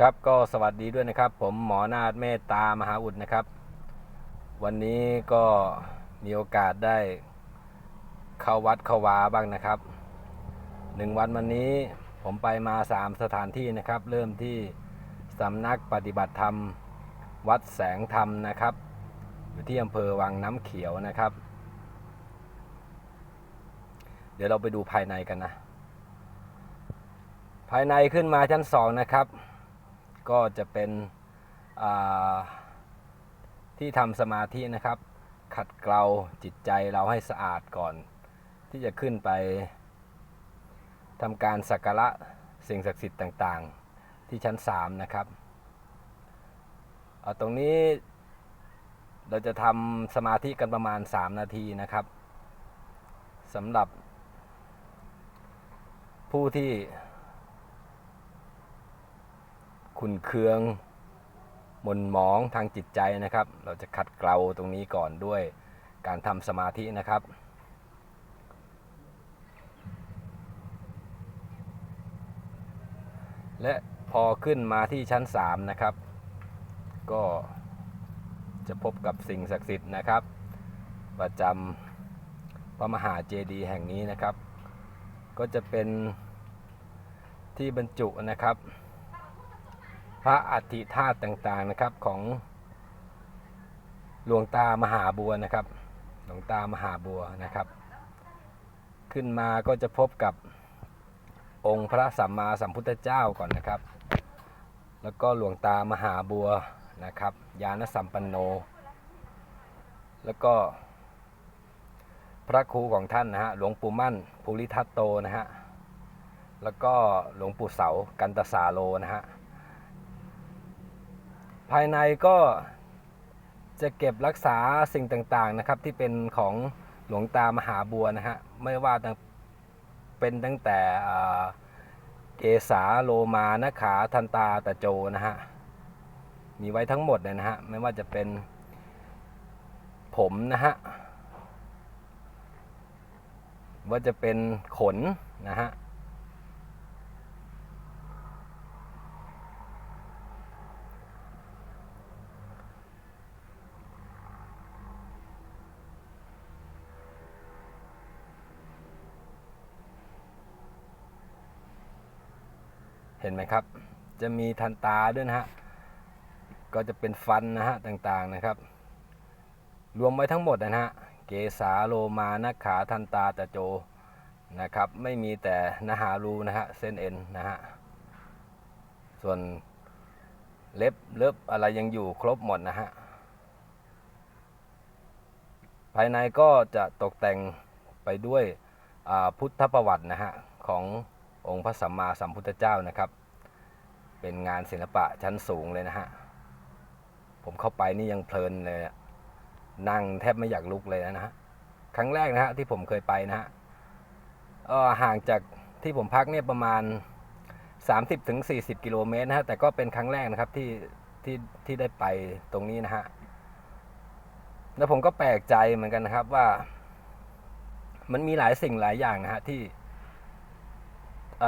ครับก็สวัสดีด้วยนะครับ ผมหมอนาฏเมตตามหาอุดนะครับ วันนี้ก็มีโอกาสได้เข้าวัดเข้าวาบ้างนะครับหนึ่งวันวันนี้ผมไปมาสามสถานที่นะครับ เริ่มที่สำนักปฏิบัติธรรม วัดแสงธรรมนะครับ อยู่ที่อำเภอวังน้ำเขียวนะครับ เดี๋ยวเราไปดูภายในกันนะ ภายในขึ้นมาชั้นสองนะครับ ก็จะเป็นที่ทำสมาธินะครับ ขัดเกลาจิตใจเราให้สะอาดก่อน ที่จะขึ้นไปทำการสักการะสิ่งศักดิ์สิทธิ์ต่างๆ ที่ชั้น 3 นะครับตรงนี้เราจะทำสมาธิกันประมาณ 3 นาทีนะครับสำหรับผู้ที่ ขุนเคืองหมนหมองทางจิตใจนะครับ เราจะขัดเกลาตรงนี้ก่อนด้วยการทำสมาธินะครับและพอขึ้นมาที่ชั้น 3 นะครับ ก็จะพบกับสิ่งศักดิ์สิทธิ์นะครับ ประจำพระมหาเจดีย์แห่งนี้นะครับ ก็จะเป็นที่บรรจุนะครับ พระอัฐิธาตุต่างๆนะครับของหลวงตามหาบัวนะครับ หลวงตามหาบัวนะครับ ขึ้นมาก็จะพบกับองค์พระสัมมาสัมพุทธเจ้าก่อนนะครับ แล้วก็หลวงตามหาบัวนะครับ ญาณสัมปันโน แล้วก็พระครูของท่านนะฮะ หลวงปู่มั่นภูริทัตโตนะฮะ แล้วก็หลวงปู่เสากันตสาโลนะฮะ ภายในก็จะเก็บรักษาสิ่งต่างๆนะครับ ที่เป็นของหลวงตามหาบัวนะฮะไม่ว่าเป็นตั้งแต่อ่าเกษาโลมานะขาทันตาตะโจนะฮะมีไว้ทั้งหมดเลยนะฮะไม่ว่าจะเป็นผมนะฮะว่าจะเป็นขนนะฮะ เห็นไหมครับ จะมีทันตาด้วยนะฮะ ก็จะเป็นฟันนะฮะต่างๆนะครับ รวมไว้ทั้งหมดนะฮะ เกสาโลมานขาทันตาตะโจนะครับ ไม่มีแต่นาหารูนะฮะ เส้นเอ็นนะฮะ ส่วนเล็บเล็บอะไรยังอยู่ครบหมดนะฮะ ภายในก็จะตกแต่งไปด้วยพุทธประวัตินะฮะ ของ องค์พระสัมมาสัมพุทธเจ้านะครับ เป็นงานศิลปะชั้นสูงเลยนะฮะ ผมเข้าไปนี่ยังเพลินเลยนั่งแทบไม่อยากลุกเลยนะฮะ ครั้งแรกนะฮะที่ผมเคยไปนะฮะอ่อห่างจากที่ผมพักเนี่ยประมาณ 30-40ถึง40 กิโลเมตรนะฮะ แต่ก็เป็นครั้งแรกนะครับที่ที่ที่ได้ไปตรงนี้นะฮะ แล้วผมก็แปลกใจเหมือนกันนะครับว่า มันมีหลายสิ่งหลายอย่างนะฮะที่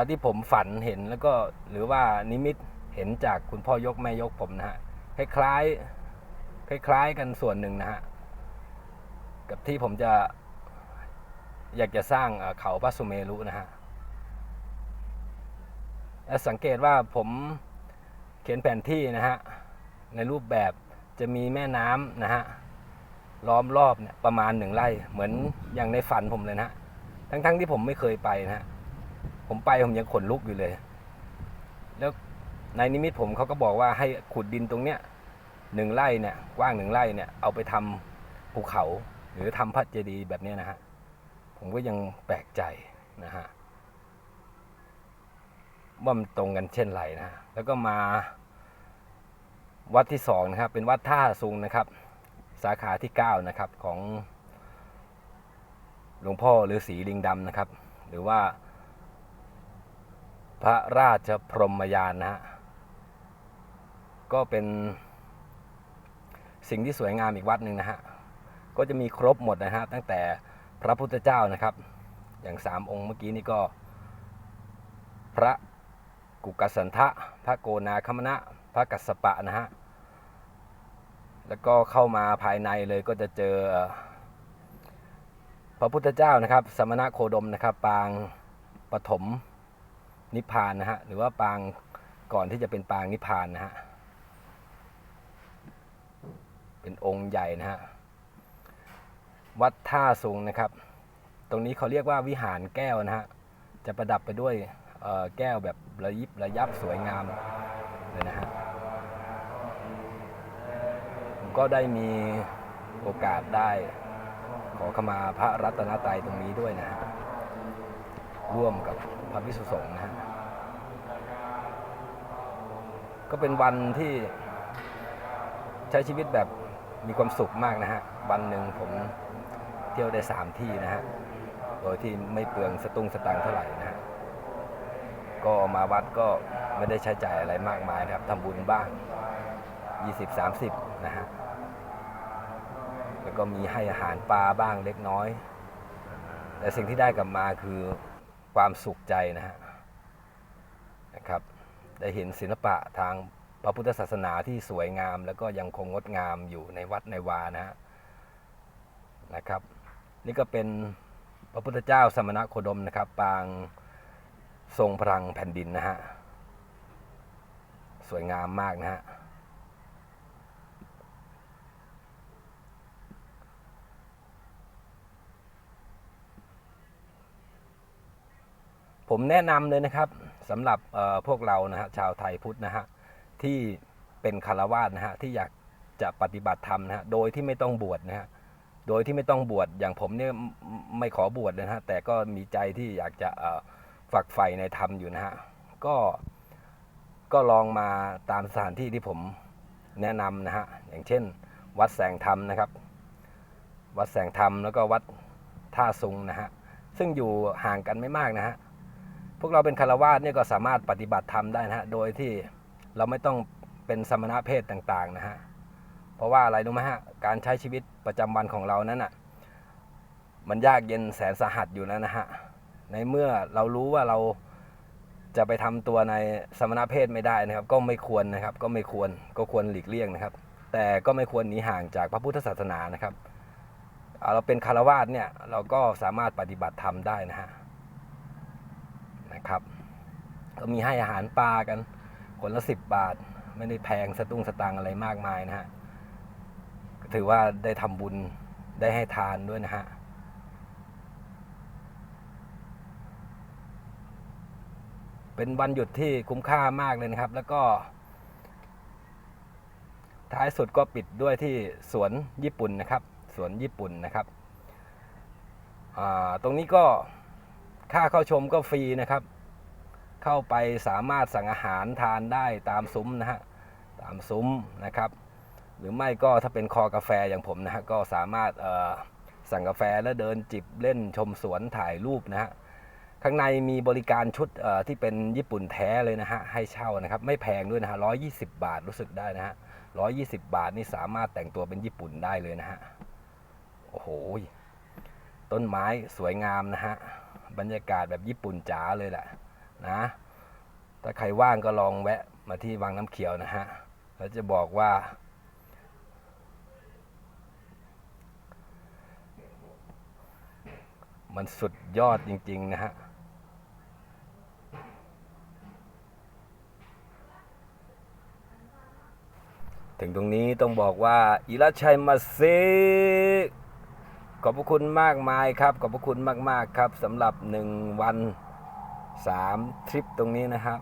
ที่ผมฝันเห็นแล้วก็หรือว่านิมิตเห็นจากคุณพ่อยกแม่ยกผมนะฮะคล้ายๆคล้ายๆกันส่วนหนึ่งนะฮะกับที่ผมจะอยากจะสร้างเขาพระสุเมรุนะฮะและสังเกตว่าผมเขียนแผนที่นะฮะในรูปแบบจะมีแม่น้ำนะฮะล้อมรอบเนี่ยประมาณหนึ่งไร่เหมือนอย่างในฝันผมเลยนะฮะทั้งๆที่ผมไม่เคยไปนะฮะ ผมไปผมยังขนลุกอยู่เลย แล้วในนิมิตผมเขาก็บอกว่าให้ขุดดินตรงเนี้ยหนึ่งไร่เนี่ยกว้างหนึ่งไร่เนี่ยเอาไปทำภูเขา หรือทำพระเจดีย์แบบเนี้ยนะฮะผมก็ยังแปลกใจนะฮะว่ามันตรงกันเช่นไรนะฮะแล้วก็มาวัดที่สองนะครับ เป็นวัดท่าซุงนะครับ สาขาที่9นะครับของหลวงพ่อฤาษีลิงดำนะครับ หรือว่า พระราชพรหมยานนะฮะก็เป็นสิ่งที่สวยงามอีกวัดหนึ่งนะฮะ ก็จะมีครบหมดนะฮะ ตั้งแต่พระพุทธเจ้านะครับ อย่างสามองค์เมื่อกี้นี่ก็ พระกุกสันทะ พระโกนาคมณะ พระกัสสปะนะฮะ แล้วก็เข้ามาภายในเลยก็จะเจอ พระพุทธเจ้านะครับ สมณะโคดมนะครับ ปางปฐม นิพพานนะฮะหรือว่าปางก่อนที่จะเป็นปางนิพพานนะฮะเป็นองค์ใหญ่นะฮะวัดท่าสูงนะครับ ตรงนี้เขาเรียกว่าวิหารแก้วนะฮะจะประดับไปด้วยแก้วแบบระยิบระยับสวยงามเลยนะฮะผมก็ได้มีโอกาสได้ขอขมาพระรัตนตรัยตรงนี้ด้วยนะฮะร่วมกับพระพิสุสงฆ์นะฮะ ก็เป็นวันที่ใช้ชีวิตแบบมีความสุขมากนะฮะ วันหนึ่งผมเที่ยวได้สามที่นะฮะ โดยที่ไม่เปลืองสตุ้งสตังค์เท่าไหร่นะฮะ ก็มาวัดก็ไม่ได้ใช้จ่ายอะไรมากมายนะครับทำบุญบ้าง 20-30 นะฮะ แล้วก็มีให้อาหารปลาบ้างเล็กน้อย แต่สิ่งที่ได้กลับมาคือความสุขใจนะฮะนะครับ ได้เห็นศิลปะทางพระพุทธศาสนาที่สวยงาม แล้วก็ยังคงงดงามอยู่ในวัดในวานะฮะนะครับ นี่ก็เป็นพระพุทธเจ้าสมณโคดมนะครับ ปางทรงพลังแผ่นดินนะฮะสวยงามมากนะฮะผมแนะนำเลยนะครับ สำหรับเอ่อพวกเรานะฮะชาวไทยพุทธนะฮะที่เป็นคารวาสนะฮะที่อยากจะปฏิบัติธรรมนะฮะโดยที่ไม่ต้องบวชนะฮะโดยที่ไม่ต้องบวชอย่างผมเนี่ยไม่ไม่ขอบวชนะฮะแต่ก็มีใจที่อยากจะเอ่อฝักใฝ่ในธรรมอยู่นะฮะก็ก็ลองมาตามสถานที่ที่ผมแนะนำนะฮะอย่างเช่น วัดแสงธรรมนะครับ วัดแสงธรรมแล้วก็วัดท่าซุงนะฮะซึ่งอยู่ห่างกันไม่มากนะฮะ พวกเราเป็นคารวาสเนี่ยก็สามารถปฏิบัติธรรมได้นะฮะ โดยที่เราไม่ต้องเป็นสมณะเพศต่างๆนะฮะ เพราะว่าอะไรรู้ไหมฮะ การใช้ชีวิตประจำวันของเรานั้นอะ มันยากเย็นแสนสาหัสอยู่แล้วนะฮะ ในเมื่อเรารู้ว่าเราจะไปทำตัวในสมณะเพศไม่ได้นะครับ ก็ไม่ควรนะครับ ก็ไม่ควร ก็ควรหลีกเลี่ยงนะครับ แต่ก็ไม่ควรหนีห่างจากพระพุทธศาสนานะครับ เราเป็นคารวาสเนี่ย เราก็สามารถปฏิบัติธรรมได้นะฮะ นะครับ ก็มีให้อาหารปลากันคนละสิบบาท ไม่ได้แพงสตุ้งสตังอะไรมากมายนะฮะถือว่าได้ทำบุญได้ให้ทานด้วยนะฮะเป็นวันหยุดที่คุ้มค่ามากเลยนะครับ แล้วก็ ท้ายสุดก็ปิดด้วยที่สวนญี่ปุ่นนะครับ สวนญี่ปุ่นนะครับ ตรงนี้ก็ ค่าเข้าชมก็ฟรีนะครับ เข้าไปสามารถสั่งอาหารทานได้ตามซุ้มนะฮะตามซุ้มนะครับ หรือไม่ก็ถ้าเป็นคอกาแฟอย่างผมนะฮะก็สามารถสั่งกาแฟแล้วเดินจิบเล่นชมสวนถ่ายรูปนะฮะข้างในมีบริการชุดที่เป็นญี่ปุ่นแท้เลยนะฮะให้เช่านะครับ ไม่แพงด้วยนะฮะร้อยี่สิบาทรู้สึกได้นะฮะร้อยี่สิบาทนี่สามารถแต่งตัวเป็นญี่ปุ่นได้เลยนะฮะโอ้โหต้นไม้สวยงามนะฮะ บรรยากาศแบบญี่ปุ่นจ๋าเลยแหละนะ ถ้าใครว่างก็ลองแวะมาที่วังน้ำเขียวนะฮะแล้วจะบอกว่า มันสุดยอดจริง ๆ นะฮะถึงตรงนี้ต้องบอกว่า อิราชัยมาเซ ขอบพระคุณมากมายครับ ขอบพระคุณมาก ๆ ครับสำหรับหนึ่งวันสามทริปตรงนี้นะครับ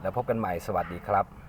แล้วพบกันใหม่สวัสดีครับ